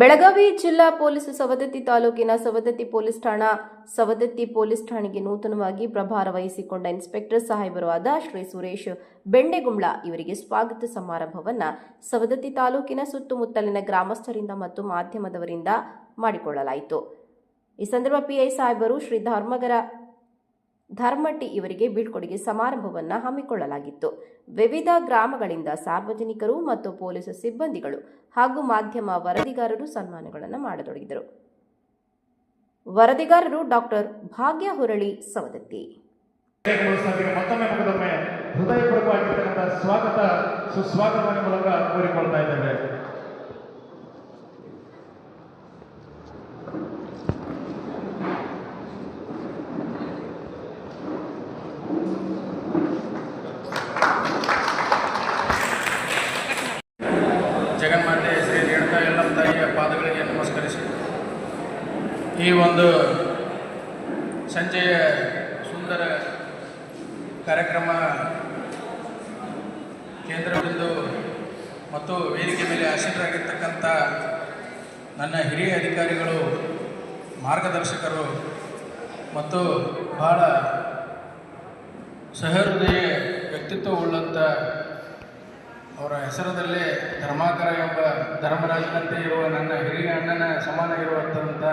ಬೆಳಗಾವಿ ಜಿಲ್ಲಾ ಪೊಲೀಸ್ ಸವದತ್ತಿ ತಾಲೂಕಿನ ಸವದತ್ತಿ ಪೊಲೀಸ್ ಠಾಣಾ ಸವದತ್ತಿ ಪೊಲೀಸ್ ಠಾಣೆಗೆ ನೂತನವಾಗಿ ಪ್ರಭಾರ ವಹಿಸಿಕೊಂಡ ಇನ್ಸ್ಪೆಕ್ಟರ್ ಸಾಹೇಬರು ಆದ ಶ್ರೀ ಸುರೇಶ್ ಬೆಂಡೆಗುಂಬ್ಳ ಇವರಿಗೆ ಸ್ವಾಗತ ಸಮಾರಂಭವನ್ನ ಸವದತ್ತಿ ತಾಲೂಕಿನ ಸುತ್ತಮುತ್ತಲಿನ ಗ್ರಾಮಸ್ಥರಿಂದ ಮತ್ತು ಮಾಧ್ಯಮದವರಿಂದ ಮಾಡಿಕೊಳ್ಳಲಾಯಿತು. ಈ ಸಂದರ್ಭ ಪಿಐ ಸಾಹೇಬರು ಶ್ರೀ ಧರ್ಮಗರ ಧರ್ಮಟ್ಟಿ ಇವರಿಗೆ ಬೀಳ್ಕೊಡುಗೆ ಸಮಾರಂಭವನ್ನು ಹಮ್ಮಿಕೊಳ್ಳಲಾಗಿತ್ತು. ವಿವಿಧ ಗ್ರಾಮಗಳಿಂದ ಸಾರ್ವಜನಿಕರು ಮತ್ತು ಪೊಲೀಸ್ ಸಿಬ್ಬಂದಿಗಳು ಹಾಗೂ ಮಾಧ್ಯಮ ವರದಿಗಾರರು ಸನ್ಮಾನಗಳನ್ನು ಮಾಡತೊಡಗಿದರು. ವರದಿಗಾರರು ಡಾಕ್ಟರ್ ಭಾಗ್ಯ ಹುರಳಿ ಸವದತ್ತಿ. ಸ್ವಾಗತ, ಸುಸ್ವಾಗತವನ್ನು ಮೂಲಕ ಕೋರಿಕೊಳ್ತಾ ಇದ್ದೇವೆ ಜಗನ್ಮಾತೆ ಶ್ರೀ ರೇಣುಕಾ ಎಲ್ಲಮ್ಮ ತಾಯಿಯ ಪಾದಗಳಿಗೆ ನಮಸ್ಕರಿಸಿ ಈ ಒಂದು ಸಂಜೆಯ ಸುಂದರ ಕಾರ್ಯಕ್ರಮ ಕೇಂದ್ರಬಿಂದು ಮತ್ತು ವೇದಿಕೆ ಮೇಲೆ ಆಸೀನರಾಗಿರ್ತಕ್ಕಂಥ ನನ್ನ ಹಿರಿಯ ಅಧಿಕಾರಿಗಳು, ಮಾರ್ಗದರ್ಶಕರು ಮತ್ತು ಬಹಳ ಸಹೃದಯ ವ್ಯಕ್ತಿತ್ವವುಳ್ಳಂಥ ಅವರ ಹೆಸರದಲ್ಲೇ ಧರ್ಮಾಕರ ಎಂಬ ಧರ್ಮರಾಜನಂತೆ ಇರುವ ನನ್ನ ಹಿರಿಯ ಅಣ್ಣನ ಸಮಾನ ಇರುವಂಥ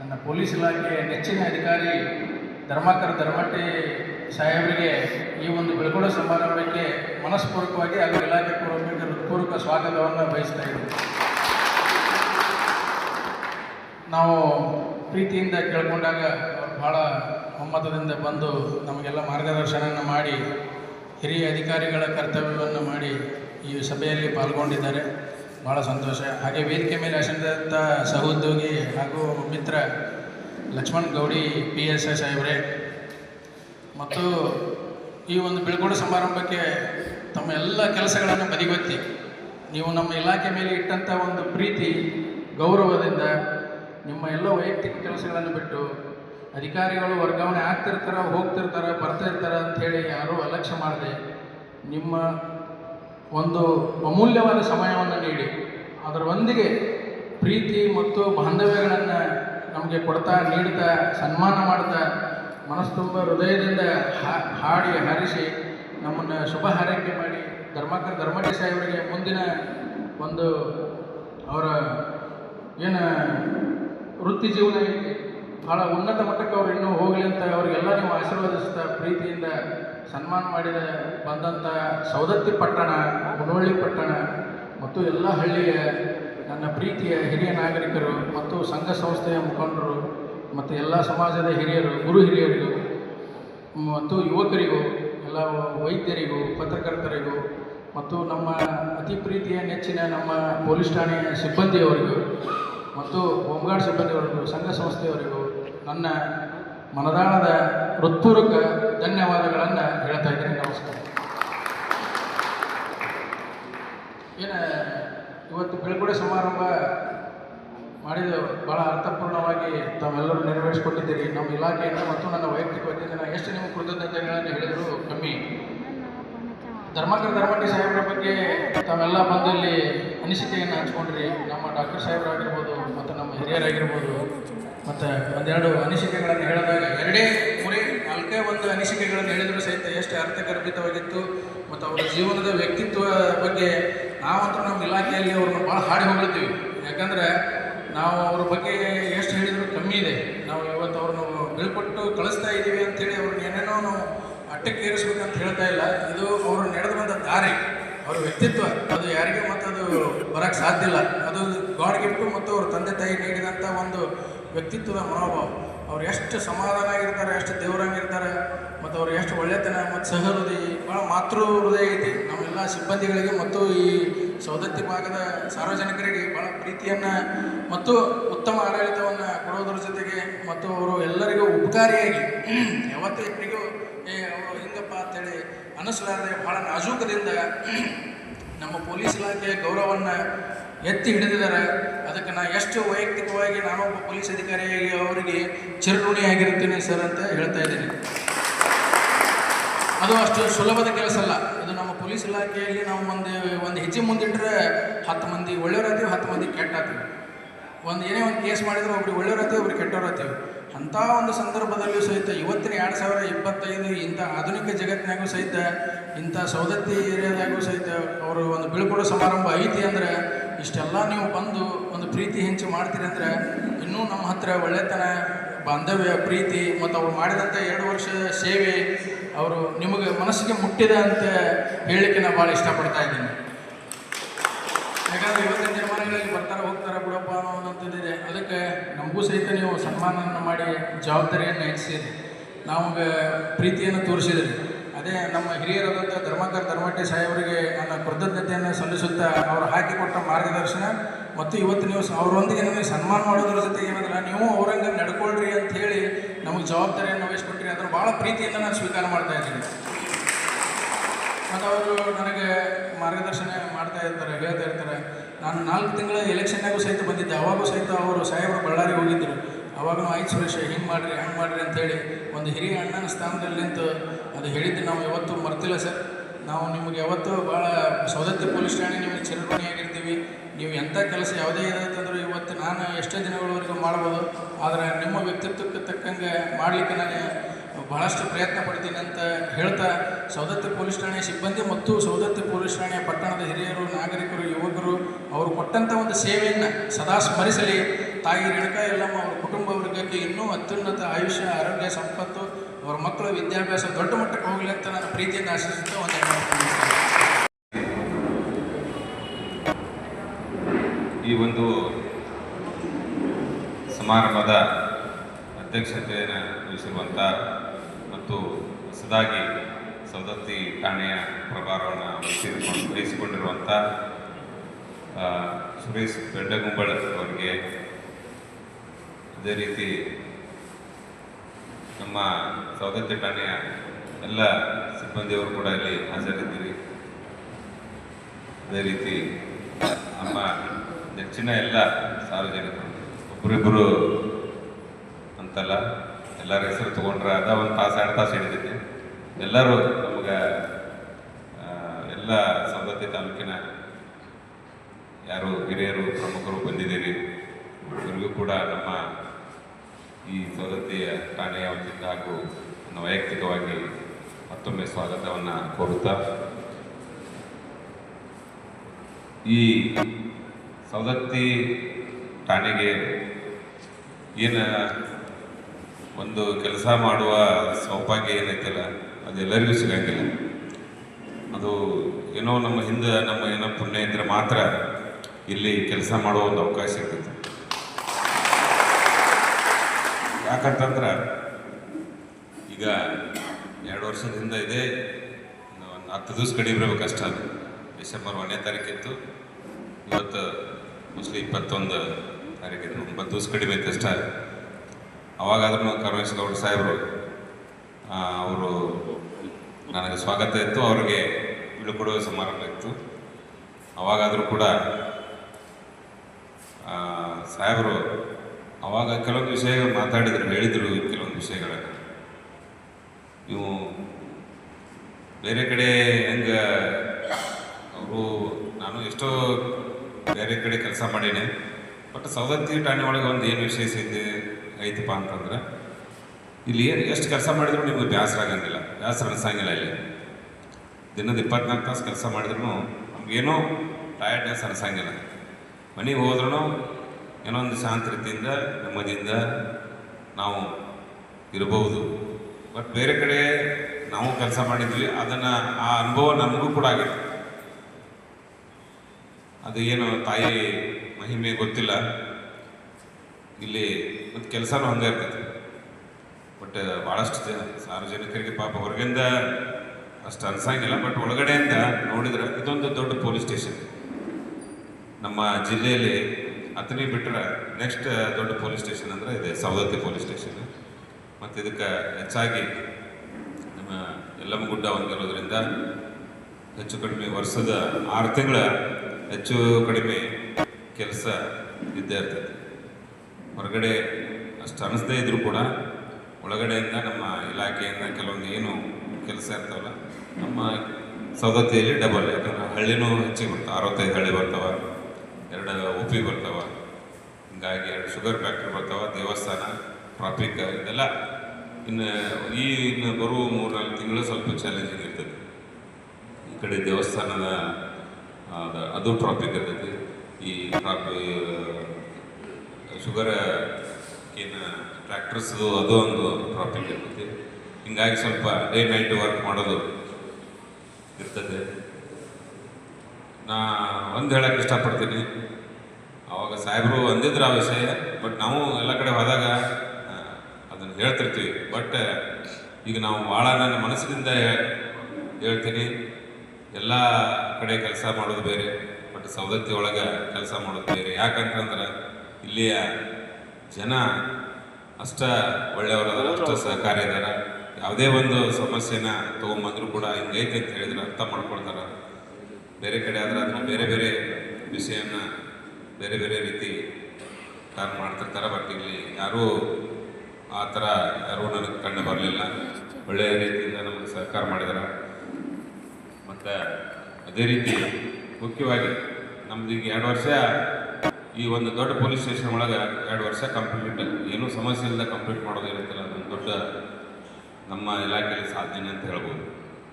ನನ್ನ ಪೊಲೀಸ್ ಇಲಾಖೆಯ ನೆಚ್ಚಿನ ಅಧಿಕಾರಿ ಧರ್ಮಾಕರ ಧರ್ಮಟ್ಟಿ ಸಾಹೇಬರಿಗೆ ಈ ಒಂದು ಬೆಳಗೊಳ ಸಮಾರಂಭಕ್ಕೆ ಮನಸ್ಪೂರ್ವಕವಾಗಿ ಹಾಗೂ ಇಲಾಖೆ ಪೂರ್ವಕ ಹೃತ್ಪೂರ್ವಕ ಸ್ವಾಗತವನ್ನು ಬಯಸ್ತಾ ಇದ್ದೀವಿ ನಾವು ಪ್ರೀತಿಯಿಂದ ಕೇಳ್ಕೊಂಡಾಗ ಭಾಳ ಒಮ್ಮತದಿಂದ ಬಂದು ನಮಗೆಲ್ಲ ಮಾರ್ಗದರ್ಶನವನ್ನು ಮಾಡಿ, ಹಿರಿಯ ಅಧಿಕಾರಿಗಳ ಕರ್ತವ್ಯವನ್ನು ಮಾಡಿ ಈ ಸಭೆಯಲ್ಲಿ ಪಾಲ್ಗೊಂಡಿದ್ದಾರೆ. ಭಾಳ ಸಂತೋಷ. ಹಾಗೆ ವೇದಿಕೆ ಮೇಲೆ ಆಸೀನದಂಥ ಸಹೋದ್ಯೋಗಿ ಹಾಗೂ ಮಿತ್ರ Lakshman Goudi P S S ಸಾಹೇಬ್ರೆ ಮತ್ತು ಈ ಒಂದು ಬೆಳಗೋಡು ಸಮಾರಂಭಕ್ಕೆ ತಮ್ಮ ಎಲ್ಲ ಕೆಲಸಗಳನ್ನು ಬದಿಗೊತ್ತಿ, ನೀವು ನಮ್ಮ ಇಲಾಖೆ ಮೇಲೆ ಇಟ್ಟಂಥ ಒಂದು ಪ್ರೀತಿ, ಗೌರವದಿಂದ ನಿಮ್ಮ ಎಲ್ಲ ವೈಯಕ್ತಿಕ ಕೆಲಸಗಳನ್ನು ಬಿಟ್ಟು ಅಧಿಕಾರಿಗಳು ವರ್ಗಾವಣೆ ಆಗ್ತಿರ್ತಾರೆ, ಹೋಗ್ತಿರ್ತಾರೆ ಬರ್ತಾ ಇರ್ತಾರ ಅಂಥೇಳಿ ಯಾರೂ ಅಲಕ್ಷ್ಯ ಮಾಡದೆ ನಿಮ್ಮ ಒಂದು ಅಮೂಲ್ಯವಾದ ಸಮಯವನ್ನು ನೀಡಿ ಅದರೊಂದಿಗೆ ಪ್ರೀತಿ ಮತ್ತು ಬಾಂಧವ್ಯಗಳನ್ನು ನಮಗೆ ಕೊಡ್ತಾ, ನೀಡ್ತಾ, ಸನ್ಮಾನ ಮಾಡ್ತಾ ಮನಸ್ಸು ತುಂಬ ಹೃದಯದಿಂದ ಹಾಡಿ ಹಾರಿಸಿ ನಮ್ಮನ್ನು ಶುಭ ಹಾರೈಕೆ ಮಾಡಿ ಧರ್ಮಕರ್ ಧರ್ಮಟಿ ಸಾಹೇಬರಿಗೆ ಮುಂದಿನ ಒಂದು ಅವರ ಏನು ವೃತ್ತಿ ಜೀವನ ಐತಿ ಭಾಳ ಉನ್ನತ ಮಟ್ಟಕ್ಕೆ ಅವ್ರು ಇನ್ನೂ ಹೋಗಲಿ ಅಂತ ಅವರಿಗೆಲ್ಲ ನೀವು ಆಶೀರ್ವದಿಸ್ತಾ ಪ್ರೀತಿಯಿಂದ ಸನ್ಮಾನ ಮಾಡಿದ ಬಂದಂಥ ಸೌದತ್ತಿ ಪಟ್ಟಣ ಮುನವಳ್ಳಿ ಪಟ್ಟಣ ಮತ್ತು ಎಲ್ಲ ಹಳ್ಳಿಯ ನನ್ನ ಪ್ರೀತಿಯ ಹಿರಿಯ ನಾಗರಿಕರು ಮತ್ತು ಸಂಘ ಸಂಸ್ಥೆಯ ಮುಖಂಡರು ಮತ್ತು ಎಲ್ಲ ಸಮಾಜದ ಹಿರಿಯರು, ಗುರು ಹಿರಿಯರಿಗೂ, ಮತ್ತು ಯುವಕರಿಗೂ, ಎಲ್ಲ ವೈದ್ಯರಿಗೂ, ಪತ್ರಕರ್ತರಿಗೂ, ಮತ್ತು ನಮ್ಮ ಅತಿ ಪ್ರೀತಿಯ ನೆಚ್ಚಿನ ನಮ್ಮ ಪೊಲೀಸ್ ಠಾಣೆಯ ಸಿಬ್ಬಂದಿಯವರಿಗೂ, ಮತ್ತು ಹೋಮ್ಗಾರ್ಡ್ ಸಿಬ್ಬಂದಿಯವರಿಗೂ, ಸಂಘ ಸಂಸ್ಥೆಯವರಿಗೂ ನನ್ನ ಮನದಾಳದ ಹೃತ್ಪೂರ್ವಕ ಧನ್ಯವಾದಗಳನ್ನು ಹೇಳ್ತಾ ಇದ್ದೀನಿ. ನಮಸ್ಕಾರ. ಏನು, ಇವತ್ತು ಬೆಳಗುಡೆ ಸಮಾರಂಭ ಮಾಡಿದ ಭಾಳ ಅರ್ಥಪೂರ್ಣವಾಗಿ ತಾವೆಲ್ಲರೂ ನೆರವೇರಿಸಿಕೊಟ್ಟಿದ್ದೀರಿ ನಮ್ಮ ಇಲಾಖೆಯಿಂದ ಮತ್ತು ನನ್ನ ವೈಯಕ್ತಿಕ ವತಿಯಿಂದ ನಾನು ಎಷ್ಟು ನಿಮ್ಮ ಕೃತಜ್ಞತೆಗಳನ್ನು ಹೇಳಿದರೂ ಕಮ್ಮಿ. ಧರ್ಮಕರ್ ಧರ್ಮಟ್ಟಿ ಸಾಹೇಬರ ಬಗ್ಗೆ ತಾವೆಲ್ಲ ಬಂದಲ್ಲಿ ಅನಿಸಿಕೆಯನ್ನು ಹಂಚ್ಕೊಂಡ್ರಿ. ನಮ್ಮ ಡಾಕ್ಟರ್ ಸಾಹೇಬರಾಗಿರ್ಬೋದು ಮತ್ತು ನಮ್ಮ ಹಿರಿಯರಾಗಿರ್ಬೋದು. ಮತ್ತು ಒಂದೆರಡು ಅನಿಸಿಕೆಗಳನ್ನು ಹೇಳಿದಾಗ ಎರಡೇ ಮೂರೇ ನಾಲ್ಕೇ ಒಂದು ಅನಿಸಿಕೆಗಳನ್ನು ಹೇಳಿದರೂ ಸಹಿತ ಎಷ್ಟು ಅರ್ಥಗರ್ಭಿತವಾಗಿತ್ತು. ಮತ್ತು ಅವರ ಜೀವನದ ವ್ಯಕ್ತಿತ್ವ ಬಗ್ಗೆ ನಾವಂತೂ ನಮ್ಮ ಇಲಾಖೆಯಲ್ಲಿ ಅವ್ರನ್ನ ಭಾಳ ಹಾಡಿ ಹೊಗಳ್ತೀವಿ. ಯಾಕಂದ್ರೆ ನಾವು ಅವ್ರ ಬಗ್ಗೆ ಎಷ್ಟು ಹೇಳಿದ್ರು ಕಮ್ಮಿ ಇದೆ. ನಾವು ಇವತ್ತು ಅವ್ರನ್ನ ಬೀಳ್ಕೊಟ್ಟು ಕಳಿಸ್ತಾ ಇದ್ದೀವಿ ಅಂತೇಳಿ ಅವ್ರನ್ನ ಏನೇನೋ ನಾವು ಅಟ್ಟಕ್ಕೆ ಏರಿಸ್ಬೇಕಂತ ಹೇಳ್ತಾ ಇಲ್ಲ. ಇದು ಅವರು ನಡೆದು ಬಂದ ದಾರಿ, ಅವ್ರ ವ್ಯಕ್ತಿತ್ವ. ಅದು ಯಾರಿಗೂ ಮತ್ತು ಅದು ಬರೋಕ್ಕೆ ಸಾಧ್ಯ ಇಲ್ಲ. ಅದು ಗಾಡ್ ಗಿಫ್ಟು ಮತ್ತು ಅವ್ರ ತಂದೆ ತಾಯಿ ನೀಡಿದಂಥ ಒಂದು ವ್ಯಕ್ತಿತ್ವದ ಮನೋಭಾವ. ಅವ್ರು ಎಷ್ಟು ಸಮಾಧಾನ ಆಗಿರ್ತಾರೆ, ಎಷ್ಟು ದೇವರಾಗಿರ್ತಾರೆ ಮತ್ತು ಅವ್ರು ಎಷ್ಟು ಒಳ್ಳೆತನ, ಮತ್ತು ಸಹೃದಯಿ ಭಾಳ ಮಾತೃ ಹೃದಯ ಐತಿ. ನಮ್ಮೆಲ್ಲ ಸಿಬ್ಬಂದಿಗಳಿಗೆ ಮತ್ತು ಈ ಸೌದತ್ತಿ ಭಾಗದ ಸಾರ್ವಜನಿಕರಿಗೆ ಭಾಳ ಪ್ರೀತಿಯನ್ನು ಮತ್ತು ಉತ್ತಮ ಆಡಳಿತವನ್ನು ಕೊಡೋದ್ರ ಜೊತೆಗೆ ಮತ್ತು ಅವರು ಎಲ್ಲರಿಗೂ ಉಪಕಾರಿಯಾಗಿ ಯಾವತ್ತೂ ಎಲ್ಲರಿಗೂ ಏ, ಅವರು ಹೆಂಗಪ್ಪ ಅಂತೇಳಿ ಅನಿಸಲಾರದೆ ಭಾಳ ನಾಜೂಕದಿಂದ ನಮ್ಮ ಪೊಲೀಸ್ ಇಲಾಖೆಯ ಗೌರವವನ್ನು ಎತ್ತಿ ಹಿಡಿದಿದ್ದಾರೆ. ಅದಕ್ಕೆ ನಾನು ಎಷ್ಟು ವೈಯಕ್ತಿಕವಾಗಿ ನಾನೊಬ್ಬ ಪೊಲೀಸ್ ಅಧಿಕಾರಿಯಾಗಿ ಅವರಿಗೆ ಚಿರಋಣಿಯಾಗಿರ್ತೀನಿ ಸರ್ ಅಂತ ಹೇಳ್ತಾ ಇದ್ದೀನಿ. ಅದು ಅಷ್ಟು ಸುಲಭದ ಕೆಲಸ ಅಲ್ಲ. ಪೊಲೀಸ್ ಇಲಾಖೆಯಲ್ಲಿ ನಾವು ಒಂದು ಒಂದು ಹೆಜ್ಜೆ ಮುಂದಿಟ್ಟರೆ ಹತ್ತು ಮಂದಿ ಒಳ್ಳೆಯವರಾಗ್ತೀವಿ ಹತ್ತು ಮಂದಿ ಕೆಟ್ಟಾಗ್ತೀವಿ ಒಂದು ಏನೇ ಒಂದು ಕೇಸ್ ಮಾಡಿದ್ರು ಒಬ್ರಿಗೆ ಒಳ್ಳೆಯವ್ರು ಒಬ್ಬರು ಒಬ್ರಿಗೆ ಕೆಟ್ಟವ್ರು ಹತ್ತೀವಿ ಅಂಥ ಒಂದು ಸಂದರ್ಭದಲ್ಲಿಯೂ ಸಹಿತ ಇವತ್ತಿನ ಎರಡು ಸಾವಿರ ಇಪ್ಪತ್ತೈದು ಇಂಥ ಆಧುನಿಕ ಜಗತ್ತಿನಾಗೂ ಸಹಿತ, ಇಂಥ ಸೌದತ್ತಿ ಏರಿಯಾದಾಗೂ ಸಹಿತ ಅವರು ಒಂದು ಬೀಳ್ಕೊಡೋ ಸಮಾರಂಭ ಐತಿ ಅಂದ್ರೆ, ಇಷ್ಟೆಲ್ಲ ನೀವು ಬಂದು ಒಂದು ಪ್ರೀತಿ ಹೆಂಚು ಮಾಡ್ತೀರಿ ಅಂದ್ರೆ, ಇನ್ನೂ ನಮ್ಮ ಹತ್ರ ಒಳ್ಳೆತನ, ಬಾಂಧವ್ಯ, ಪ್ರೀತಿ, ಮತ್ತು ಅವ್ರು ಮಾಡಿದಂಥ ಎರಡು ವರ್ಷ ಸೇವೆ ಅವರು ನಿಮಗೆ ಮನಸ್ಸಿಗೆ ಮುಟ್ಟಿದೆ ಅಂತ ಹೇಳಲಿಕ್ಕೆ ನಾನು ಭಾಳ ಇಷ್ಟಪಡ್ತಾ ಇದ್ದೀನಿ. ಯಾಕಂದ್ರೆ ಇವತ್ತಿನ ದಿನಮಾನಗಳಲ್ಲಿ ಬರ್ತಾರೆ, ಹೋಗ್ತಾರೆ, ಬಿಡಪ್ಪ ಅನ್ನೋದಂಥದ್ದಿದೆ ಅದಕ್ಕೆ ನಮಗೂ ಸಹಿತ ನೀವು ಸನ್ಮಾನವನ್ನು ಮಾಡಿ ಜವಾಬ್ದಾರಿಯನ್ನು ಹೆಚ್ಚಿಸಿರಿ ನಮಗೆ ಪ್ರೀತಿಯನ್ನು ತೋರಿಸಿದ್ರಿ. ಅದೇ ನಮ್ಮ ಹಿರಿಯರಾದಂಥ ಧರ್ಮಕರ್ ಧರ್ಮಟ್ಟಿ ಸಾಹೇಬರಿಗೆ ನನ್ನ ಕೃತಜ್ಞತೆಯನ್ನು ಸಲ್ಲಿಸುತ್ತಾ ಅವರು ಹಾಕಿಕೊಟ್ಟ ಮಾರ್ಗದರ್ಶನ. ಮತ್ತು ಇವತ್ತು ನೀವು ಅವರೊಂದಿಗೆ ನನಗೆ ಸನ್ಮಾನ ಮಾಡೋದ್ರ ಜೊತೆಗೆ ಏನಂದ್ರೆ ನೀವು ಅವರಂಗೆ ನಡ್ಕೊಳ್ರಿ ಅಂತ ಹೇಳಿ ನಮಗೆ ಜವಾಬ್ದಾರಿಯನ್ನು ವಹಿಸ್ಕೊಟ್ರಿ ಅದನ್ನು ಭಾಳ ಪ್ರೀತಿಯಿಂದ ನಾನು ಸ್ವೀಕಾರ ಮಾಡ್ತಾ ಇದ್ದೀನಿ. ಮತ್ತು ಅವರು ನನಗೆ ಮಾರ್ಗದರ್ಶನ ಮಾಡ್ತಾ ಇರ್ತಾರೆ, ಹೇಳ್ತಾ ಇರ್ತಾರೆ, ನಾನು ನಾಲ್ಕು ತಿಂಗಳ ಎಲೆಕ್ಷನ್ನಾಗೂ ಸಹಿತ ಬಂದಿದ್ದೆ, ಅವಾಗೂ ಸಹಿತ ಅವರು ಸಾಹೇಬರು ಬಳ್ಳಾರಿ ಹೋಗಿದ್ದರು. ಅವಾಗೂ ಐದು ಸುರೇಶ್, ಹಿಂಗೆ ಮಾಡಿರಿ, ಹಂಗೆ ಮಾಡಿರಿ ಅಂತೇಳಿ ಒಂದು ಹಿರಿಯ ಅಣ್ಣನ ಸ್ಥಾನದಲ್ಲಿ ನಿಂತು ಅದು ಹೇಳಿದ್ದು ನಾವು ಇವತ್ತು ಮರ್ತಿಲ್ಲ ಸರ್. ನಾವು ನಿಮಗೆ ಯಾವತ್ತೂ ಭಾಳ ಸೌದತ್ತಿ ಪೊಲೀಸ್ ಠಾಣೆ ನಿಮಗೆ ಚಿರಋಣಿಯಾಗಿರ್ತೀವಿ ನೀವು ಎಂಥ ಕೆಲಸ ಯಾವುದೇ ಇದಾಯ್ತಂದ್ರೂ ಇವತ್ತು ನಾನು ಎಷ್ಟೇ ದಿನಗಳವರೆಗೂ ಮಾಡ್ಬೋದು. ಆದರೆ ನಿಮ್ಮ ವ್ಯಕ್ತಿತ್ವಕ್ಕೆ ತಕ್ಕಂಗೆ ಮಾಡಲಿಕ್ಕೆ ನಾನು ಬಹಳಷ್ಟು ಪ್ರಯತ್ನ ಪಡ್ತೀನಿ ಅಂತ ಹೇಳ್ತಾ ಸೌದತ್ತಿ ಪೊಲೀಸ್ ಠಾಣೆ ಸಿಬ್ಬಂದಿ ಮತ್ತು ಸೌದತ್ತಿ ಪೊಲೀಸ್ ಠಾಣೆ ಪಟ್ಟಣದ ಹಿರಿಯರು, ನಾಗರಿಕರು, ಯುವಕರು, ಅವರು ಕೊಟ್ಟಂಥ ಒಂದು ಸೇವೆಯನ್ನು ಸದಾ ಸ್ಮರಿಸಲಿ. ತಾಯಿ ರೇಣುಕಾ ಎಲ್ಲಮ್ಮ ಅವರ ಕುಟುಂಬ ವರ್ಗಕ್ಕೆ ಇನ್ನೂ ಅತ್ಯುನ್ನತ ಆಯುಷ್ಯ, ಆರೋಗ್ಯ, ಸಂಪತ್ತು ಅವರ ಮಕ್ಕಳ ವಿದ್ಯಾಭ್ಯಾಸ ದೊಡ್ಡ ಮಟ್ಟಕ್ಕೆ ಹೋಗಲಿ ಅಂತ ನಾನು ಪ್ರೀತಿಯನ್ನು ಆಶಿಸುತ್ತಾ ಒಂದು ಈ ಒಂದು ಸಮಾರಂಭದ ಅಧ್ಯಕ್ಷತೆಯನ್ನು ವಹಿಸಿರುವಂಥ ಮತ್ತು ಹೊಸದಾಗಿ ಸವದತ್ತಿ ಠಾಣೆಯ ಪ್ರಭಾರವನ್ನು ವಹಿಸಿಕೊಂಡು ವಹಿಸಿಕೊಂಡಿರುವಂಥ ಸುರೇಶ್ ಬೆಡ್ಡಗುಂಬಳ ಅವರಿಗೆ ಅದೇ ರೀತಿ ನಮ್ಮ ಸವದತ್ತಿ ಠಾಣೆಯ ಎಲ್ಲ ಸಿಬ್ಬಂದಿಯವರು ಕೂಡ ಇಲ್ಲಿ ಹಾಜರಿದ್ದೀರಿ. ಅದೇ ರೀತಿ ನಮ್ಮ ನೆಚ್ಚಿನ ಎಲ್ಲ ಸಾರ್ವಜನಿಕರು ಒಬ್ಬರಿಬ್ಬರು ಅಂತಲ್ಲ, ಎಲ್ಲರ ಹೆಸರು ತೊಗೊಂಡ್ರೆ ಅದ ಒಂದು ತಾಸು, ಎರಡು ತಾಸು ಹಿಡಿದಿದೆ. ಎಲ್ಲರೂ ನಮಗೆ ಎಲ್ಲ ಸೌದತ್ತಿ ತಾಲೂಕಿನ ಯಾರು ಹಿರಿಯರು ಪ್ರಮುಖರು ಬಂದಿದ್ದೀರಿ. ಇವರಿಗೂ ಕೂಡ ನಮ್ಮ ಈ ಸವದತ್ತಿಯ ಠಾಣೆಯ ವತಿಯಿಂದ ಹಾಗೂ ನನ್ನ ವೈಯಕ್ತಿಕವಾಗಿ ಮತ್ತೊಮ್ಮೆ ಸ್ವಾಗತವನ್ನು ಕೋರುತ್ತಾ, ಈ ಸವದತ್ತಿ ಠಾಣೆಗೆ ಏನು ಒಂದು ಕೆಲಸ ಮಾಡುವ ಸೌಭಾಗ್ಯ ಏನೈತಲ್ಲ, ಅದೆಲ್ಲರಿಗೂ ಸಿಗಂಗಿಲ್ಲ. ಅದು ಏನೋ ನಮ್ಮ ಹಿಂದೆ ನಮ್ಮ ಏನೋ ಪುಣ್ಯ ಇದ್ದರೆ ಮಾತ್ರ ಇಲ್ಲಿ ಕೆಲಸ ಮಾಡುವ ಒಂದು ಅವಕಾಶ ಇರ್ತೈತಿ. ಯಾಕಂತಂದ್ರೆ ಈಗ ಎರಡು ವರ್ಷದಿಂದ ಇದೆ. ಒಂದು ಹತ್ತು ದಿವಸ ಕಡಿಬಿಡ್ಬೇಕಷ್ಟ ಅದು. ಡಿಸೆಂಬರ್ ಒಂದನೇ ತಾರೀಕಿತ್ತು. ಇವತ್ತು ಮೋಸ್ಟ್ಲಿ ಇಪ್ಪತ್ತೊಂದು ತಾರೀಕಿತ್ತು. ಒಂಬತ್ತು ದಿವಸ ಕಡಿಮೆ ಐತೆ ಅಷ್ಟ. ಅವಾಗಾದ್ರೂ ಕರುಣೇಶ್ ಗೌಡ ಸಾಹೇಬರು ಅವರು ನನಗೆ ಸ್ವಾಗತ ಇತ್ತು. ಅವರಿಗೆ ಬೀಳ್ಕೊಡುವ ಸಮಾರಂಭ ಇತ್ತು. ಅವಾಗಾದರೂ ಕೂಡ ಸಾಹೇಬರು ಅವಾಗ ಕೆಲವೊಂದು ವಿಷಯಗಳು ಮಾತಾಡಿದ್ರು, ಹೇಳಿದರು ಕೆಲವೊಂದು ವಿಷಯಗಳನ್ನು. ನೀವು ಬೇರೆ ಕಡೆ ಹೆಂಗೆ ಅವರು, ನಾನು ಎಷ್ಟೋ ಬೇರೆ ಕಡೆ ಕೆಲಸ ಮಾಡೀನಿ, ಬಟ್ ಸವದತ್ತಿ ಠಾಣೆ ಒಳಗೆ ಒಂದು ಏನು ವಿಶೇಷ ಇದೆ, ಐತಪ್ಪ ಅಂತಂದ್ರೆ, ಇಲ್ಲಿ ಏನು ಎಷ್ಟು ಕೆಲಸ ಮಾಡಿದ್ರು ನಿಮಗೆ ಬೇಸರ ಆಗಂಗಿಲ್ಲ ಬೇಸರ ಅನಿಸಂಗಿಲ್ಲ ಇಲ್ಲಿ. ದಿನದ ಇಪ್ಪತ್ನಾಲ್ಕು ತಾಸು ಕೆಲಸ ಮಾಡಿದ್ರು, ನಮಗೇನೋ ಟಯರ್ಡ್ನೆಸ್ ಅನಿಸಂಗಿಲ್ಲ. ಮನೆಗೆ ಹೋದ್ರೂ ಏನೋ ಒಂದು ಶಾಂತ ರೀತಿಯಿಂದ ನೆಮ್ಮದಿಯಿಂದ ನಾವು ಇರಬಹುದು. ಬಟ್ ಬೇರೆ ಕಡೆ ನಾವು ಕೆಲಸ ಮಾಡಿದ್ವಿ, ಅದನ್ನು ಆ ಅನುಭವ ನಮಗೂ ಕೂಡ ಆಗಿತ್ತು ಅದು ಏನು ತಾಯಿ ಮಹಿಮೆ ಗೊತ್ತಿಲ್ಲ. ಇಲ್ಲಿ ಮತ್ತು ಕೆಲಸನೂ ಹಂಗೆ ಇರ್ತೈತಿ. ಬಟ್ ಭಾಳಷ್ಟು ಜನ, ಸಾರ್ವಜನಿಕರಿಗೆ ಪಾಪ ಹೊರಗಿಂದ ಅಷ್ಟು ಅನ್ಸಂಗಿಲ್ಲ. ಬಟ್ ಒಳಗಡೆಯಿಂದ ನೋಡಿದ್ರೆ ಇದೊಂದು ದೊಡ್ಡ ಪೊಲೀಸ್ ಸ್ಟೇಷನ್ ನಮ್ಮ ಜಿಲ್ಲೆಯಲ್ಲಿ ಅತನಿ ಬಿಟ್ಟರೆ ನೆಕ್ಸ್ಟ್ ದೊಡ್ಡ ಪೊಲೀಸ್ ಸ್ಟೇಷನ್ ಅಂದರೆ ಇದೆ ಸವದತ್ತಿ ಪೊಲೀಸ್ ಸ್ಟೇಷನ್ ಮತ್ತು ಇದಕ್ಕೆ ಹೆಚ್ಚಾಗಿ ನಮ್ಮ ಯಲ್ಲಮ್ಮಗುಡ್ಡ ಹೊಂದಿರೋದ್ರಿಂದ ಹೆಚ್ಚು ಕಡಿಮೆ ವರ್ಷದ ಆರು ತಿಂಗಳ ಹೆಚ್ಚು ಕಡಿಮೆ ಕೆಲಸ ಇದ್ದೇ ಇರ್ತೈತಿ ಹೊರಗಡೆ ಅಷ್ಟು ಅನಿಸ್ದೇ ಇದ್ದರೂ ಕೂಡ ಒಳಗಡೆಯಿಂದ ನಮ್ಮ ಇಲಾಖೆಯಿಂದ ಕೆಲವೊಂದು ಏನು ಕೆಲಸ ಇರ್ತಾವಲ್ಲ, ನಮ್ಮ ಸವದತ್ತಿಯಲ್ಲಿ ಡಬಲ್ ಯಾಕಂದ್ರೆ ಹಳ್ಳಿನೂ ಹೆಚ್ಚಿಗೆ ಬರ್ತಾವೆ, ಅರವತ್ತೈದು ಹಳ್ಳಿ ಬರ್ತಾವೆ, ಎರಡು ಉಪ್ಪಿ ಬರ್ತಾವೆ ಹಿಂಗಾಗಿ ಎರಡು ಶುಗರ್ ಫ್ಯಾಕ್ಟ್ರಿ ಬರ್ತಾವ, ದೇವಸ್ಥಾನ ಟ್ರಾಫಿಕ್ ಇದೆಲ್ಲ. ಇನ್ನು ಈ ಇನ್ನು ಬರುವ ಮೂರು ನಾಲ್ಕು ತಿಂಗಳು ಸ್ವಲ್ಪ ಚಾಲೆಂಜಿಂಗ್ ಇರ್ತದೆ. ಈ ಕಡೆ ದೇವಸ್ಥಾನದ ಅದ- ಟ್ರಾಫಿಕ್ ಇರ್ತೈತಿ ಈ ಟ್ರಾಫಿ ಶುಗರ್ ಏನು ಟ್ರ್ಯಾಕ್ಟರ್ಸ್ದು ಅದು ಒಂದು ಟ್ರಾಫಿಕ್ ಇರ್ತೈತಿ ಹಿಂಗಾಗಿ ಸ್ವಲ್ಪ ಡೇ ನೈಟ್ ವರ್ಕ್ ಮಾಡೋದು ಇರ್ತದೆ. ನಾ ಒಂದು ಹೇಳಕ್ಕೆ ಇಷ್ಟಪಡ್ತೀನಿ. ಅವಾಗ ಸಾಹೇಬರು ಅಂದಿದ್ರು ಆ ವಿಷಯ ಬಟ್ ನಾವು ಎಲ್ಲ ಕಡೆ ಹೋದಾಗ ಅದನ್ನು ಹೇಳ್ತಿರ್ತೀವಿ. ಬಟ್ ಈಗ ನಾವು ಭಾಳ ನನ್ನ ಮನಸ್ಸಿನಿಂದ ಹೇಳ್ತೀನಿ. ಎಲ್ಲ ಕಡೆ ಕೆಲಸ ಮಾಡೋದು ಬೇರೆ ಬಟ್ ಸವದತ್ತಿ ಒಳಗೆ ಕೆಲಸ ಮಾಡೋದು ಬೇರೆ. ಯಾಕಂತಂದ್ರೆ ಇಲ್ಲಿಯ ಜನ ಅಷ್ಟ ಒಳ್ಳೆಯವರದಾರ ಅಷ್ಟ ಸಹಕಾರಿ ಇದಾರ ಯಾವುದೇ ಒಂದು ಸಮಸ್ಯೆನ ತೊಗೊಂಬಂದ್ರು ಕೂಡ ಹಿಂಗೈತೆ ಅಂತ ಹೇಳಿದ್ರೆ ಅರ್ಥ ಮಾಡ್ಕೊಳ್ತಾರೆ. ಬೇರೆ ಕಡೆ ಆದ್ರೆ ಅದನ್ನ ಬೇರೆ ಬೇರೆ ವಿಷಯನ ಬೇರೆ ಬೇರೆ ರೀತಿ ಕಾರ್ ಮಾಡ್ತಿರ್ತಾರೆ ಬಟ್ ಇಲ್ಲಿ ಯಾರೂ ಆ ಥರ ಯಾರೂ ನನಗೆ ಕಂಡು ಬರಲಿಲ್ಲ. ಒಳ್ಳೆಯ ರೀತಿಯಿಂದ ನಮಗೆ ಸಹಕಾರ ಮಾಡಿದಾರೆ. ಮತ್ತು ಅದೇ ರೀತಿ ಮುಖ್ಯವಾಗಿ ನಮ್ದು ಈಗ ಎರಡು ವರ್ಷ ಈ ಒಂದು ದೊಡ್ಡ ಪೊಲೀಸ್ ಸ್ಟೇಷನ್ ಒಳಗೆ ಎರಡು ವರ್ಷ ಕಂಪ್ಲೀಟ್ ಏನೂ ಸಮಸ್ಯೆ ಇಲ್ಲದೆ ಕಂಪ್ಲೀಟ್ ಮಾಡೋದು ಇರುತ್ತಲ್ಲ, ಅದೊಂದು ದೊಡ್ಡ ನಮ್ಮ ಇಲಾಖೆಯಲ್ಲಿ ಸಾಧನೆ ಅಂತ ಹೇಳ್ಬೋದು.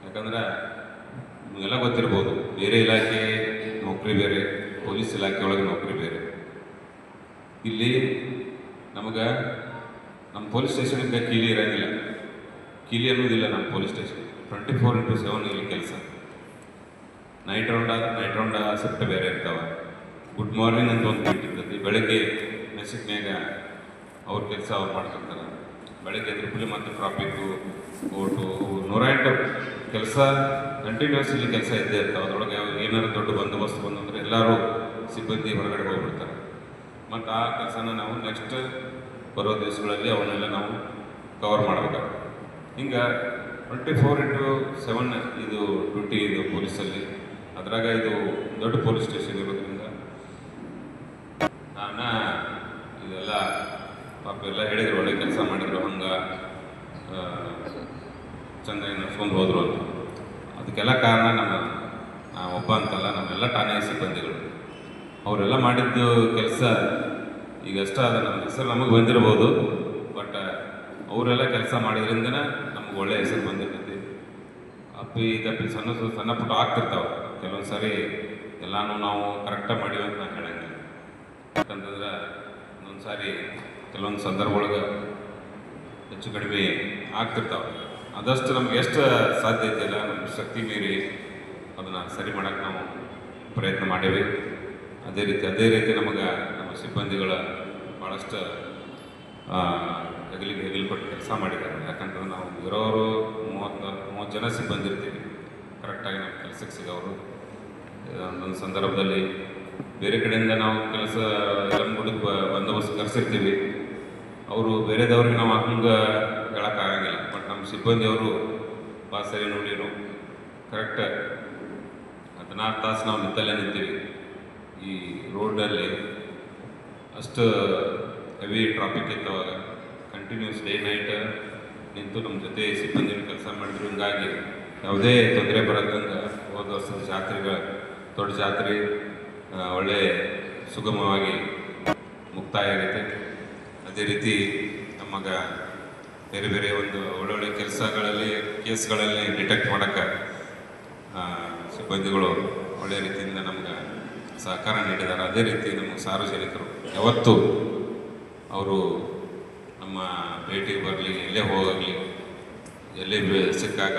ಯಾಕಂದರೆ ನಿಮಗೆಲ್ಲ ಗೊತ್ತಿರ್ಬೋದು, ಬೇರೆ ಇಲಾಖೆ ನೌಕರಿ ಬೇರೆ. ಪೊಲೀಸ್ ಇಲಾಖೆ ಒಳಗೆ ನೌಕರಿ ಬೇರೆ. ಇಲ್ಲಿ ನಮಗೆ ನಮ್ಮ ಪೊಲೀಸ್ ಸ್ಟೇಷನಿಂದ ಕೀಲಿ ಇರೋಂಗಿಲ್ಲ. ಕೀಲಿ ಅನ್ನೋದಿಲ್ಲ ನಮ್ಮ police station. Twenty four into seven ಇಲ್ಲಿ ಕೆಲಸ. Night round night round shift ಬೇರೆ ಇರ್ತಾವೆ. ಗುಡ್ ಮಾರ್ನಿಂಗ್ ಅಂತ ಒಂದು ಬಿಟ್ಟು ಇರ್ತೈತಿ ಬೆಳಗ್ಗೆ ಮೆಸಕ್ನ್ಯಾಗ ಅವ್ರ ಕೆಲಸ ಅವ್ರು ಮಾಡ್ತಿರ್ತಾರೆ ಬೆಳಗ್ಗೆ ಎದ್ರ ಪುಲಿ ಮತ್ತು ಟ್ರಾಫಿಕ್ಕು ಓಟು ನೂರ ಎಂಟು ಕೆಲಸ ಕಂಟಿನ್ಯೂಸ್ ಇಲ್ಲಿ ಕೆಲಸ ಇದ್ದೇ ಇರ್ತವೆ ಅದ್ರೊಳಗೆ ಏನಾದ್ರು ದೊಡ್ಡ ಬಂದೋಬಸ್ತ್ ಬಂದಂದ್ರೆ ಎಲ್ಲರೂ ಸಿಬ್ಬಂದಿ ಹೊರಗಡೆ ಹೋಗ್ಬಿಡ್ತಾರೆ. ಮತ್ತು ಆ ಕೆಲಸನ ನಾವು ನೆಕ್ಸ್ಟ್ ಬರೋ ದಿವಸಗಳಲ್ಲಿ ಅವನ್ನೆಲ್ಲ ನಾವು ಕವರ್ ಮಾಡಬೇಕಾಗುತ್ತೆ. ಹಿಂಗೆ ಟ್ವೆಂಟಿ ಫೋರ್ ಇಂಟು ಸೆವೆನ್ ಇದು ಡ್ಯೂಟಿ ಇದು ಪೊಲೀಸಲ್ಲಿ, ಅದ್ರಾಗ ಇದು ದೊಡ್ಡ ಪೊಲೀಸ್ ಸ್ಟೇಷನ್ ಇರೋದ್ರಿಂದ ನಾನು ಇದೆಲ್ಲ ಪಾಪ ಎಲ್ಲ ಹೇಳಿದ್ರು, ಒಳ್ಳೆ ಕೆಲಸ ಮಾಡಿದ್ರು, ಹಂಗೆ ಚೆನ್ನಾಗಿ ನಡ್ಸ್ಕೊಂಡು ಹೋದ್ರು ಅಂತ. ಅದಕ್ಕೆಲ್ಲ ಕಾರಣ ನಮ್ಮ ನಾ ಒಬ್ಬ ಅಂತಲ್ಲ, ನಮ್ಮೆಲ್ಲ ಠಾಣೆ ಸಿಬ್ಬಂದಿಗಳು. ಅವರೆಲ್ಲ ಮಾಡಿದ್ದು ಕೆಲಸ ಈಗಷ್ಟ ಅದ ನಮ್ಮ ಹೆಸರು ನಮಗೆ ಬಂದಿರ್ಬೋದು ಬಟ್ ಅವರೆಲ್ಲ ಕೆಲಸ ಮಾಡಿದ್ರಿಂದನೇ ನಮ್ಗೆ ಒಳ್ಳೆ ಹೆಸರು ಬಂದಿರ್ತೈತಿ. ಅಪ್ಪಿ ತಪ್ಪಿ ಸಣ್ಣ ಸಣ್ಣ ಸಣ್ಣ ಪುಟ್ಟ ಆಗ್ತಿರ್ತಾವೆ. ಕೆಲವೊಂದು ಸಾರಿ ಎಲ್ಲಾನು ನಾವು ಕರೆಕ್ಟಾಗಿ ಮಾಡಿವಿ ಅಂತ ನಾನು ಹೇಳಂಗಿಲ್ಲ. ಯಾಕಂತಂದ್ರೆ ಒಂದೊಂದು ಸಾರಿ ಕೆಲವೊಂದು ಸಂದರ್ಭ ಒಳಗೆ ಹೆಚ್ಚು ಕಡಿಮೆ ಆಗ್ತಿರ್ತಾವೆ. ಆದಷ್ಟು ನಮ್ಗೆ ಎಷ್ಟು ಸಾಧ್ಯ ಇದೆಯಲ್ಲ ನಮ್ಮ ಶಕ್ತಿ ಮೀರಿ ಅದನ್ನು ಸರಿ ಮಾಡೋಕ್ಕೆ ನಾವು ಪ್ರಯತ್ನ ಮಾಡೇವಿ ಅದೇ ರೀತಿ ಅದೇ ರೀತಿ ನಮಗೆ ನಮ್ಮ ಸಿಬ್ಬಂದಿಗಳ ಭಾಳಷ್ಟು ಹೆಗಲಿಗೆ ಹಗಲು ಕೊಟ್ಟು ಕೆಲಸ ಮಾಡಿದ್ದಾರೆ. ಯಾಕಂದ್ರೆ ನಾವು ಇರೋರು ಮೂವತ್ತು ಮೂವತ್ತು ಜನ ಸಿಬ್ಬಂದಿ ಇರ್ತೀವಿ. ಕರೆಕ್ಟಾಗಿ ನಮ್ಮ ಕೆಲಸಕ್ಕೆ ಸಿಗೋರು. ಒಂದೊಂದು ಸಂದರ್ಭದಲ್ಲಿ ಬೇರೆ ಕಡೆಯಿಂದ ನಾವು ಕೆಲಸ, ಎಲ್ಲ ಬಂದೋಬಸ್ತ್ ಕರೆಸಿರ್ತೀವಿ. ಅವರು ಬೇರೆದವ್ರಿಗೆ ನಾವು ಹಂಗೆ ನಮ್ಮ ಸಿಬ್ಬಂದಿಯವರು ಭಾಳ ಸರಿ ನೋಡಿರು ಕರೆಕ್ಟ್ ಹದಿನಾರು ತಾಸು ನಾವು ನಿಂತಲ್ಲೇ ನಿಂತೀವಿ. ಈ ರೋಡಲ್ಲಿ ಅಷ್ಟು ಹೆವಿ ಟ್ರಾಫಿಕ್ ಇತ್ತು ಅವಾಗ. ಕಂಟಿನ್ಯೂಸ್ ಡೇ ನೈಟ್ ನಿಂತು ನಮ್ಮ ಜೊತೆ ಸಿಬ್ಬಂದಿ ಕೆಲಸ ಮಾಡಿದ್ರು. ಹಿಂಗಾಗಿ ಯಾವುದೇ ತೊಂದರೆ ಬರೋದಂಗೆ ಹೋದ ವರ್ಷದ ಜಾತ್ರೆಗಳ, ದೊಡ್ಡ ಜಾತ್ರೆ ಒಳ್ಳೆ ಸುಗಮವಾಗಿ ಮುಕ್ತಾಯ ಆಗುತ್ತೆ ಅದೇ ರೀತಿ ನಮಗೆ ಬೇರೆ ಬೇರೆ ಒಂದು ಒಳ್ಳೊಳ್ಳೆ ಕೆಲಸಗಳಲ್ಲಿ, ಕೇಸ್ಗಳಲ್ಲಿ ಡಿಟೆಕ್ಟ್ ಮಾಡೋಕ್ಕೆ ಸಿಬ್ಬಂದಿಗಳು ಒಳ್ಳೆಯ ರೀತಿಯಿಂದ ನಮ್ಗೆ ಸಹಕಾರ ನೀಡಿದ್ದಾರೆ. ಅದೇ ರೀತಿ ನಮ್ಮ ಸಾರ್ವಜನಿಕರು ಯಾವತ್ತೂ ಅವರು ನಮ್ಮ ಭೇಟಿಗೆ ಬರಲಿ, ಎಲ್ಲೇ ಹೋಗಲಿ, ಎಲ್ಲೇ ಸಿಕ್ಕಾಗ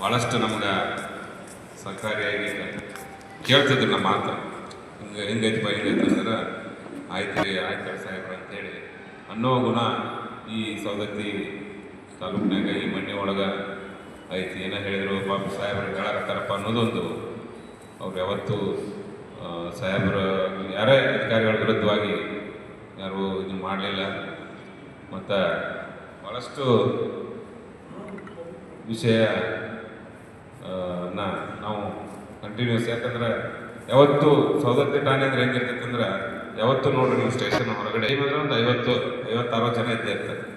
ಭಾಳಷ್ಟು ನಮ್ಗೆ ಸಹಕಾರಿಯಾಗಿ ಕೇಳ್ತಿದ್ರು ನಮ್ಮ ಮಾತು. ಹಿಂಗೆ, ಹಿಂಗೈತಿ ಹಿಂಗೈತೆ ಆಯ್ತು ರೀ, ಆಯ್ತು ಸಾಹೇಬ್ರ ಅಂತೇಳಿ ಅನ್ನೋ ಗುಣ ಈ ಸವದತ್ತಿ ತಾಲೂಕಿನಾಗ, ಈ ಮಣ್ಣಿ ಒಳಗೆ ಐತಿ. ಏನೋ ಹೇಳಿದರು, ಪಾಪ ಸಾಹೇಬ್ರು ಹೇಳಕತ್ತಾರಪ್ಪ ಅನ್ನೋದೊಂದು. ಅವ್ರು ಯಾವತ್ತೂ ಸಾಹೇಬ್ರ, ಯಾರೇ ಅಧಿಕಾರಿಗಳ ವಿರುದ್ಧವಾಗಿ ಯಾರು ಇದು ಮಾಡಲಿಲ್ಲ. ಮತ್ತು ಭಾಳಷ್ಟು ವಿಷಯ ನಾವು ಕಂಟಿನ್ಯೂಸ್ ಯಾಕಂದ್ರೆ ಯಾವತ್ತು ಸೌದತ್ತಿ ಠಾಣೆ ಅಂದ್ರೆ ಹೆಂಗಿರ್ತೈತೆ ಅಂದ್ರೆ, ಯಾವತ್ತು ನೋಡ್ರಿ ನೀವು ಸ್ಟೇಷನ್ ಹೊರಗಡೆ. ಏನಂದ್ರೆ ಒಂದು ಐವತ್ತು, ಐವತ್ತಾರು ಜನ ಇದ್ದೇ ಇರ್ತಾರೆ.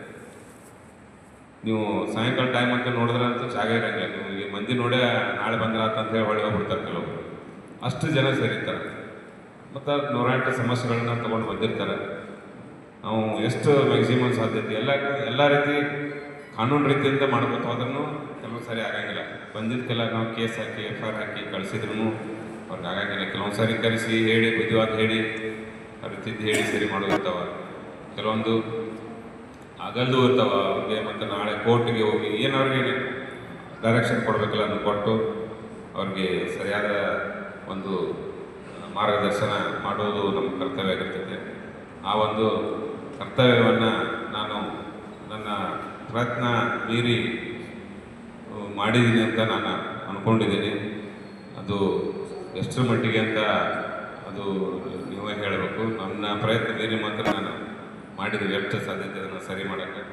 ನೀವು ಸಾಯಂಕಾಲ ಟೈಮ್ ಅಂತ ನೋಡಿದ್ರೆ ಅಂತೂ ಜಾಗ ಇರಂಗಿಲ್ಲ. ನೀವು ಈಗ ಮಂದಿ ನೋಡೇ ನಾಳೆ ಬಂದ್ರ ಅಂತ ಹೇಳಿ ಹೊಳ್ಳಿ ಹೋಗ್ಬಿಡ್ತಾರೆ ಕೆಲವರು. ಅಷ್ಟು ಜನ ಸೇರಿರ್ತಾರೆ. ಮತ್ತು ನೂರಾಂಟು ಸಮಸ್ಯೆಗಳನ್ನ ತೊಗೊಂಡು ಬಂದಿರ್ತಾರೆ. ನಾವು ಎಷ್ಟು ಮ್ಯಾಕ್ಸಿಮಮ್ ಸಾಧ್ಯತೆ? ಎಲ್ಲ ಎಲ್ಲ ರೀತಿ ಕಾನೂನು ರೀತಿಯಿಂದ ಮಾಡ್ಬೋದು ಹೋದ್ರೂ ಕೆಲವು ಸರಿ ಆಗಂಗಿಲ್ಲ. ಬಂದಿದ್ದಕ್ಕೆಲ್ಲ ನಾವು ಕೇಸ್ ಹಾಕಿ ಎಫ್ ಆರ್ ಹಾಕಿ ಕಳಿಸಿದ್ರು ಅವ್ರಿಗೆ ಹಾಗಾಗಿ ಕೆಲವೊಂದು ಸಾರಿ ಕರೆಸಿ ಹೇಳಿ, ಬುದ್ಧಿವಾದ ಹೇಳಿ ಅವ್ರ ತಿದ್ದು ಹೇಳಿ ಸರಿ ಮಾಡೋದಿರ್ತಾವ ಕೆಲವೊಂದು ಆಗಲ್ದು ಇರ್ತಾವ, ಅವ್ರಿಗೆ ಮತ್ತು ನಾಳೆ ಕೋರ್ಟ್ಗೆ ಹೋಗಿ ಏನು ಅವ್ರಿಗೆ ಡೈರೆಕ್ಷನ್ ಕೊಡಬೇಕಲ್ಲ ಅದನ್ನು ಕೊಟ್ಟು ಅವ್ರಿಗೆ ಸರಿಯಾದ ಒಂದು ಮಾರ್ಗದರ್ಶನ ಮಾಡೋದು ನಮ್ಮ ಕರ್ತವ್ಯ ಆಗಿರ್ತೈತೆ. ಆ ಒಂದು ಕರ್ತವ್ಯವನ್ನು ನಾನು ನನ್ನ ಪ್ರಯತ್ನ ಮೀರಿ ಮಾಡಿದ್ದೀನಿ ಅಂತ ನಾನು ಅಂದ್ಕೊಂಡಿದ್ದೀನಿ ಅದು ಎಷ್ಟರ ಮಟ್ಟಿಗೆ ಅಂತ ಅದು ನೀವೇ ಹೇಳಬೇಕು. ನನ್ನ ಪ್ರಯತ್ನದಲ್ಲಿ ಮಾತ್ರ ನಾನು ಮಾಡಿದ ಎಷ್ಟು ಸಾಧ್ಯತೆ ಅದನ್ನು ಸರಿ ಮಾಡೋಕ್ಕೆ.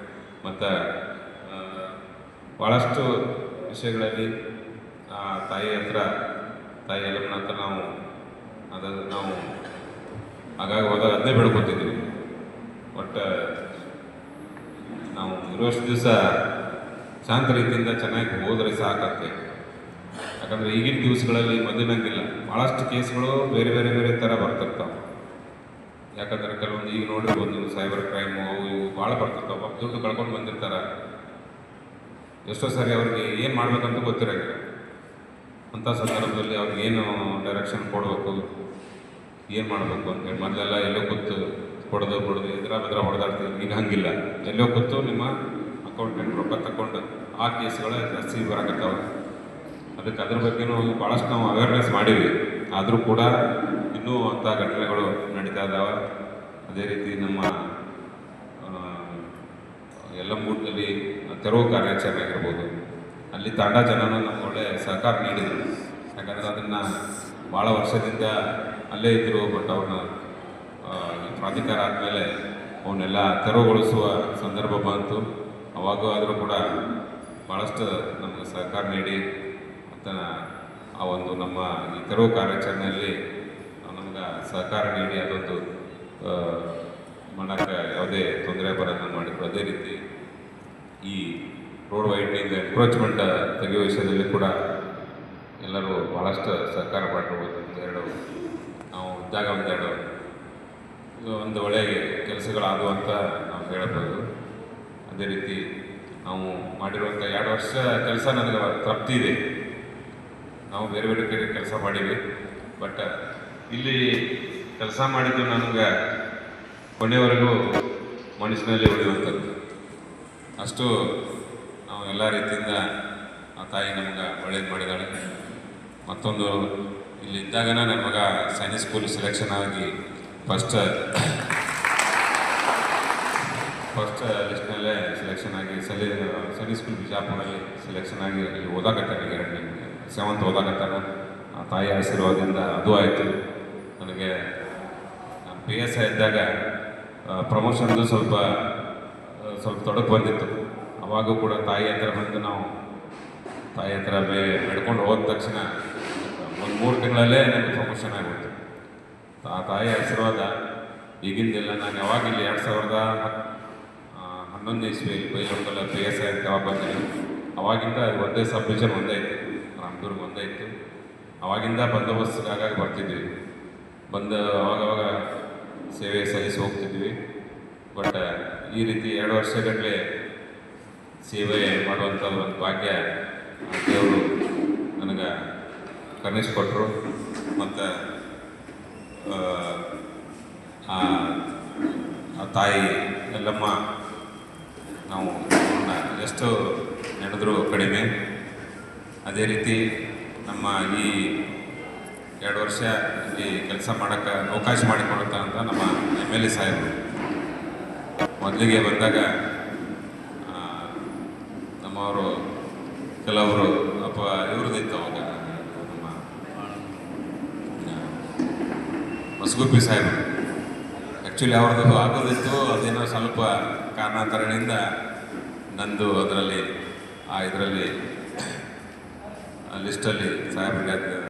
ಮತ್ತು ಭಾಳಷ್ಟು ವಿಷಯಗಳಲ್ಲಿ ತಾಯಿ ಹತ್ರ, ತಾಯಿ ಎಲ್ಲ ಹತ್ರ ನಾವು ಅದನ್ನು ನಾವು ಹಾಗಾಗಿ ಹೋದಾಗ ಅದನ್ನೇ ಬೆಳ್ಕೊತಿದ್ವಿ ಒಟ್ಟು ನಾವು ಇರುವಷ್ಟು ದಿವಸ ಶಾಂತ ರೀತಿಯಿಂದ ಚೆನ್ನಾಗಿ ಹೋದರೆ ಸಾಕಂತೆ. ಯಾಕಂದರೆ ಈಗಿನ ದಿವಸಗಳಲ್ಲಿ ಮೊದಲಿನಂಗಿಲ್ಲ. ಭಾಳಷ್ಟು ಕೇಸ್ಗಳು ಬೇರೆ ಬೇರೆ ಬೇರೆ ಥರ ಬರ್ತಿರ್ತಾವೆ. ಯಾಕಂದ್ರೆ ಕೆಲವೊಂದು ಈಗ ನೋಡಿರ್ಬೋದು ಸೈಬರ್ ಕ್ರೈಮು ಅವು ಇವು ಭಾಳ ಬರ್ತಿರ್ತಾವೆ. ದುಡ್ಡು ಕಳ್ಕೊಂಡು ಬಂದಿರ್ತಾರೆ. ಎಷ್ಟೋ ಸಾರಿ ಅವ್ರಿಗೆ ಏನು ಮಾಡ್ಬೇಕಂತ ಗೊತ್ತಿರಂಗಿಲ್ಲ. ಅಂಥ ಸಂದರ್ಭದಲ್ಲಿ ಅವ್ರಿಗೆ ಏನು ಡೈರೆಕ್ಷನ್ ಕೊಡಬೇಕು? ಏನು ಮಾಡಬೇಕು ಅಂತೇಳಿ ಮೊದಲೆಲ್ಲ ಎಲ್ಲೋ ಕೂತು ಕೊಡೋದು ಕೊಡೋದು ಇದ್ರ ಬದ್ರ ಹೊಡೆದಾಡ್ತಿದ್ರು. ಈಗ ಹಂಗಿಲ್ಲ. ಎಲ್ಲೋ ಕೂತು ನಿಮ್ಮ ಅಕೌಂಟ್ ರೊಕ್ಕ ತಗೊಂಡು ಆ ಕೇಸ್ಗಳೇ ಜಾಸ್ತಿ ಬರಕತ್ತಾವ ಅದಕ್ಕೆ ಅದ್ರ ಬಗ್ಗೆನೂ ಭಾಳಷ್ಟು ನಾವು ಅವೇರ್ನೆಸ್ ಮಾಡೀವಿ ಆದರೂ ಕೂಡ ಇನ್ನೂ ಅಂಥ ಘಟನೆಗಳು ನಡೀತಾ ಇದ್ದಾವೆ ಅದೇ ರೀತಿ ನಮ್ಮ ಎಲ್ಲ ಮೂಡಿನಲ್ಲಿ ತೆರವು ಕಾರ್ಯಾಚರಣೆ ಆಗಿರ್ಬೋದು. ಅಲ್ಲಿ ತಾಂಡ ಜನನ ನಮ್ಗೆ ಒಳ್ಳೆ ಸಹಕಾರ ನೀಡಿದರು. ಯಾಕಂದರೆ ಅದನ್ನು ಭಾಳ ವರ್ಷದಿಂದ ಅಲ್ಲೇ ಇದ್ದರು ಬಟ್ ಅವ್ರನ್ನ ಪ್ರಾಧಿಕಾರ ಆದಮೇಲೆ ಅವನ್ನೆಲ್ಲ ತೆರವುಗೊಳಿಸುವ ಸಂದರ್ಭ ಬಂತು. ಅವಾಗ ಆದರೂ ಕೂಡ ಭಾಳಷ್ಟು ನಮಗೆ ಸಹಕಾರ ನೀಡಿ ಆ ಒಂದು ನಮ್ಮ ಈ ತೆರವು ಕಾರ್ಯಾಚರಣೆಯಲ್ಲಿ ನಮ್ಗೆ ಸಹಕಾರ ನೀಡಿ ಅದೊಂದು ಮಾಡೋಕ್ಕೆ ಯಾವುದೇ ತೊಂದರೆ ಬರೋದನ್ನ ಮಾಡಿದ್ರು ಅದೇ ರೀತಿ ಈ ರೋಡ್ ವೈಡ್ನಿಂಗ್ ಎನ್ಕ್ರೋಚ್ಮೆಂಟ್ ತೆಗೆಯುವ ವಿಷಯದಲ್ಲಿ ಕೂಡ ಎಲ್ಲರೂ ಭಾಳಷ್ಟು ಸಹಕಾರ ಅಂತ ಒಂದೆರಡು ನಾವು ಇದ್ದಾಗ ಒಂದೆರಡು, ಒಂದು ಒಳ್ಳೆಯ ಕೆಲಸಗಳಾದವು ಅಂತ ನಾವು ಹೇಳ್ಬೋದು ಅದೇ ರೀತಿ ನಾವು ಮಾಡಿರುವಂಥ ಎರಡು ವರ್ಷ ಕೆಲಸ ನನಗೆ ತೃಪ್ತಿ ಇದೆ. ನಾವು ಬೇರೆ ಬೇರೆ ಕಡೆ ಕೆಲಸ ಮಾಡೀವಿ ಬಟ್ ಇಲ್ಲಿ ಕೆಲಸ ಮಾಡಿದ್ದು ನನಗೆ ಕೊನೆಯವರೆಗೂ ಮನಸ್ಸಿನಲ್ಲಿ ಉಳಿಯುವಂಥದ್ದು. ಅಷ್ಟು ನಾವು ಎಲ್ಲ ರೀತಿಯಿಂದ ಆ ತಾಯಿ ನಮ್ಗೆ ಒಳ್ಳೇದು ಮಾಡಿದ್ದಾಳೆ ಮತ್ತೊಂದು, ಇಲ್ಲಿ ಇದ್ದಾಗ ನನ್ನ ಮಗ ಸ್ಕೂಲ್ ಸೆಲೆಕ್ಷನ್ ಆಗಿ ಫಸ್ಟ್ ಫಸ್ಟ್ ಲಿಸ್ಟ್ನಲ್ಲೇ ಸೆಲೆಕ್ಷನ್ ಆಗಿ ಸಲಿ ಸೈನಿಕ್ ಸ್ಕೂಲ್ ಬಿಜಾಪುರಲ್ಲಿ ಸೆಲೆಕ್ಷನ್ ಆಗಿ ಅಲ್ಲಿ ಓದಾಕತ್ತಾನೆ ಎರಡನೇ ಸೆವೆಂತ್ ಓದಾಕತ್ತಾನ ಆ ತಾಯಿ ಆಶೀರ್ವಾದದಿಂದ ಅದು ಆಯಿತು. ನನಗೆ ನಾನು ಪಿ ಎಸ್ ಐ ಇದ್ದಾಗ ಪ್ರಮೋಷನ್ದು ಸ್ವಲ್ಪ ಸ್ವಲ್ಪ ತೊಡಕು ಬಂದಿತ್ತು. ಅವಾಗೂ ಕೂಡ ತಾಯಿ ಹತ್ರ ಬಂದು ನಾವು, ತಾಯಿ ಹತ್ರ ಬೇ ನಡ್ಕೊಂಡು ಹೋದ ತಕ್ಷಣ, ಒಂದು ಮೂರು ತಿಂಗಳಲ್ಲೇ ನನಗೆ ಪ್ರಮೋಷನ್ ಆಗೋಯ್ತು. ಆ ತಾಯಿ ಆಶೀರ್ವಾದ ಈಗಿಂದಿಲ್ಲ. ನಾನು ಯಾವಾಗ ಇಲ್ಲಿ ಎರಡು ಸಾವಿರದ ಹನ್ನೊಂದನೇ ಇಸ್ವಿಯಲ್ಲಿ ಬೈಲೊಂದಲ್ಲ ಪಿ ಎಸ್ ಐ ಅಂತ ಯಾವಾಗ ಬಂದಿದ್ದೀನಿ ಅವಾಗಿಂದ ಒಂದೇ ಸಬ್ಮಿಷನ್ ಒಂದೇ ಇತ್ತು. ರಾಮದುರ್ಗ ಒಂದೇ ಇತ್ತು ಅವಾಗಿಂದ ಬರ್ತಿದ್ವಿ. ಬಂದು ಅವಾಗವಾಗ ಸೇವೆ ಸಲ್ಲಿಸಿ ಹೋಗ್ತಿದ್ವಿ. ಬಟ್ ಈ ರೀತಿ ಎರಡು ವರ್ಷಗಟ್ಟಲೆ ಸೇವೆ ಮಾಡುವಂಥ ಒಂದು ಭಾಗ್ಯ ದೇವರು ನನಗೆ ಕರ್ಣಿಸ್ಕೊಟ್ರು. ಮತ್ತು ಆ ತಾಯಿ ಎಲ್ಲಮ್ಮ ನಾವು ಎಷ್ಟು ನಡೆದರೂ ಕಡಿಮೆ. ಅದೇ ರೀತಿ ನಮ್ಮ ಈ ಎರಡು ವರ್ಷ ಇಲ್ಲಿ ಕೆಲಸ ಮಾಡೋಕ್ಕೆ ಅವಕಾಶ ಮಾಡಿಕೊಡುತ್ತಂತ ನಮ್ಮ ಎಂ ಎಲ್ ಎ ಸಾಹೇಬರು. ಮೊದಲಿಗೆ ಬಂದಾಗ ನಮ್ಮವರು ಕೆಲವರು, ಅಪ್ಪ ಇವ್ರದ್ದಿತ್ತು ಅವಾಗ. ನಮ್ಮ ಹೊಸಗುಪ್ಪಿ ಸಾಹೇಬರು. ಆ್ಯಕ್ಚುಲಿ ಅವ್ರದ್ದು ಆಗೋದಿತ್ತು, ಅದೇನೋ ಸ್ವಲ್ಪ ಕಾರಣಾಂತರಗಳಿಂದ ನಂದು ಅದರಲ್ಲಿ, ಆ, ಇದರಲ್ಲಿ ಲಿಸ್ಟಲ್ಲಿ ಸಾಹೇಬ್ರಿಗೆ